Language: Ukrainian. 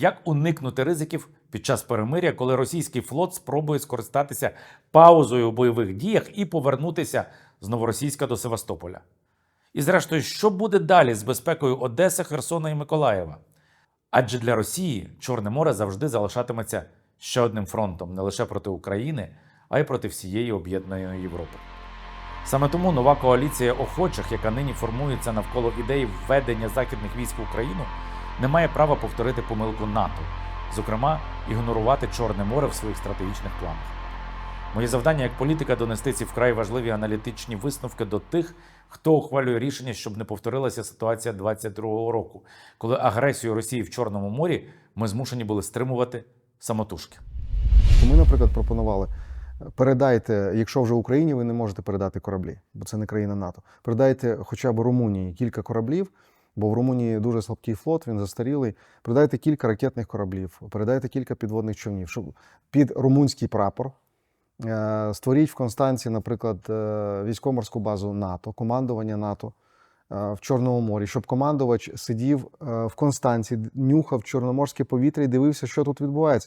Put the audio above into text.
Як уникнути ризиків під час перемиря, коли російський флот спробує скористатися паузою у бойових діях і повернутися з Новоросійська до Севастополя? І зрештою, що буде далі з безпекою Одеси, Херсона і Миколаєва? Адже для Росії Чорне море завжди залишатиметься ще одним фронтом не лише проти України, а й проти всієї об'єднаної Європи. Саме тому нова коаліція охочих, яка нині формується навколо ідеї введення західних військ в Україну, не має права повторити помилку НАТО, зокрема, ігнорувати Чорне море в своїх стратегічних планах. Моє завдання як політика донести ці вкрай важливі аналітичні висновки до тих, хто ухвалює рішення, щоб не повторилася ситуація 22-го року, коли агресію Росії в Чорному морі ми змушені були стримувати самотужки. Ми, наприклад, пропонували. Передайте, якщо вже Україні ви не можете передати кораблі, бо це не країна НАТО. Передайте хоча б Румунії кілька кораблів, бо в Румунії дуже слабкий флот, він застарілий. Передайте кілька ракетних кораблів, передайте кілька підводних човнів, щоб під румунський прапор. е, Створіть в Констанції, наприклад, е, військово-морську базу НАТО, командування НАТО е, в Чорному морі, щоб командувач сидів в Констанції, нюхав чорноморське повітря і дивився, що тут відбувається.